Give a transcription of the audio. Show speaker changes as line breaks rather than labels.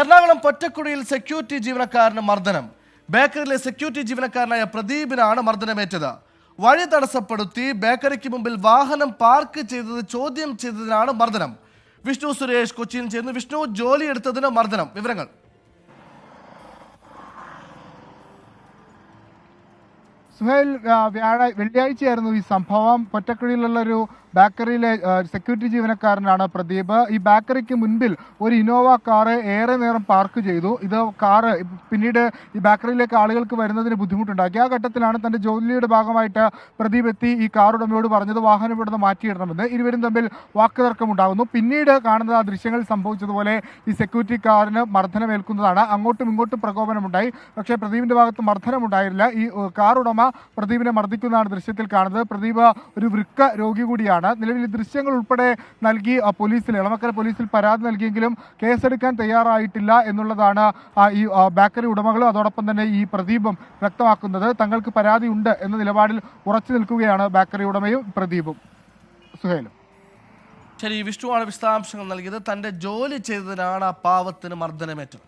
Ernakulam പൊറ്റക്കുടിയിൽ security ജീവനക്കാരന് മർദ്ദനം. ബേക്കറിയിലെ security ജീവനക്കാരനായ പ്രദീപിനാണ് മർദ്ദനമേറ്റത്. വഴി തടസ്സപ്പെടുത്തി ബേക്കറിക്ക് മുമ്പിൽ വാഹനം പാർക്ക് ചെയ്തത് ചോദ്യം ചെയ്തതിനാണ് മർദ്ദനം. വിഷ്ണു സുരേഷ് കൊച്ചിയിൽ ചേർന്ന് വിഷ്ണു ജോലിയെടുത്തതിന് മർദ്ദനം. വിവരങ്ങൾ.
സുഹേൽ വ്യാഴ വെള്ളിയാഴ്ചയായിരുന്നു ഈ സംഭവം. പൊറ്റക്കുഴിയിലുള്ള ഒരു ബേക്കറിയിലെ സെക്യൂരിറ്റി ജീവനക്കാരനാണ് പ്രദീപ്. ഈ ബേക്കറിക്ക് മുൻപിൽ ഒരു ഇന്നോവ കാറ് ഏറെ നേരം പാർക്ക് ചെയ്തു. ഇത് കാറ് പിന്നീട് ഈ ബേക്കറിയിലേക്ക് ആളുകൾക്ക് വരുന്നതിന് ബുദ്ധിമുട്ടുണ്ടാക്കി. ആ ഘട്ടത്തിലാണ് തന്റെ ജോലിയുടെ ഭാഗമായിട്ട് പ്രദീപ് എത്തി ഈ കാർ ഉടമയോട് പറഞ്ഞത് വാഹനം ഇവിടുന്ന് മാറ്റിയിടണമെന്ന്. ഇരുവരും തമ്മിൽ വാക്കുതർക്കം ഉണ്ടാകുന്നു പിന്നീട് കാണുന്ന ആ ദൃശ്യങ്ങൾ സംഭവിച്ചതുപോലെ ഈ സെക്യൂരിറ്റി കാറിന് മർദ്ദനമേൽക്കുന്നതാണ്. അങ്ങോട്ടും ഇങ്ങോട്ടും പ്രകോപനമുണ്ടായി. പക്ഷേ പ്രദീപിന്റെ ഭാഗത്ത് മർദ്ദനമുണ്ടായില്ല. ഈ കാറുടമ പ്രദീപിനെ മർദ്ദിക്കുന്നതാണ് ദൃശ്യത്തിൽ കാണുന്നത്. പ്രദീപ് ഒരു വൃക്ക രോഗി കൂടിയാണ്. നിലവിൽ ദൃശ്യങ്ങൾ ഉൾപ്പെടെ നൽകി പോലീസിൽ ഇളമക്കര പോലീസിൽ പരാതി നൽകിയെങ്കിലും കേസെടുക്കാൻ തയ്യാറായിട്ടില്ല എന്നുള്ളതാണ് ഈ ബേക്കറി ഉടമകളും അതോടൊപ്പം തന്നെ ഈ പ്രദീപും വ്യക്തമാക്കുന്നത്. തങ്ങൾക്ക് പരാതി ഉണ്ട് എന്ന നിലപാടിൽ ഉറച്ചു നിൽക്കുകയാണ് ബേക്കറി ഉടമയും പ്രദീപും. സുഹേലും.
ശരി വിഷ്ണുവാണ് വിശദാംശങ്ങൾ നൽകിയത്. തന്റെ ജോലി ചെയ്തതിനാണ് ആ പാവത്തിന് മർദ്ദനമേറ്റത്.